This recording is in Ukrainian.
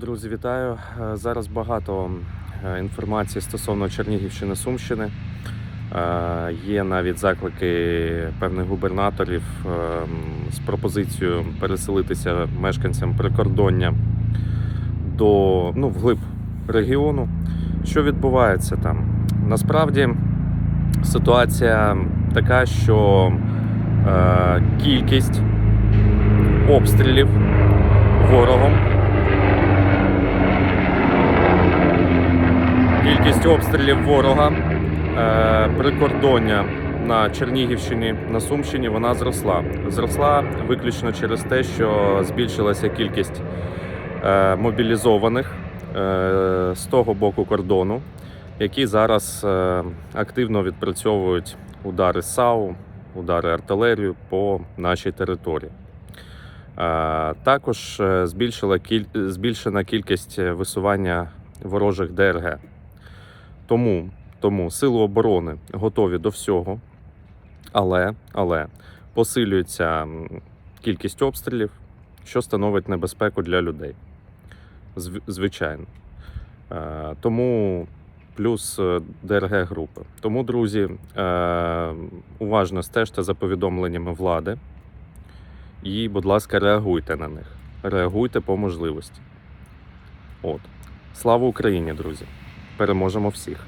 Друзі, вітаю. Е, Зараз багато е, інформації стосовно Чернігівщини, Сумщини. Е, Є навіть заклики певних губернаторів з пропозицією переселитися мешканцям прикордоння до ну, вглиб регіону. Що відбувається там? Насправді ситуація така, що кількість обстрілів ворогом Кількість обстрілів ворога е, прикордоння на Чернігівщині, на Сумщині вона зросла. Зросла виключно через те, що збільшилася кількість е, мобілізованих е, з того боку кордону, які зараз активно відпрацьовують удари САУ, удари артилерію по нашій території. Також збільшена кількість висування ворожих ДРГ. Тому, тому сили оборони готові до всього, але, але посилюється кількість обстрілів, що становить небезпеку для людей. Зв- Звичайно. Е, Тому плюс е, ДРГ групи. Тому, друзі, е, уважно стежте за повідомленнями влади і, будь ласка, реагуйте на них. Реагуйте по можливості. От. Слава Україні, друзі! Переможемо всіх!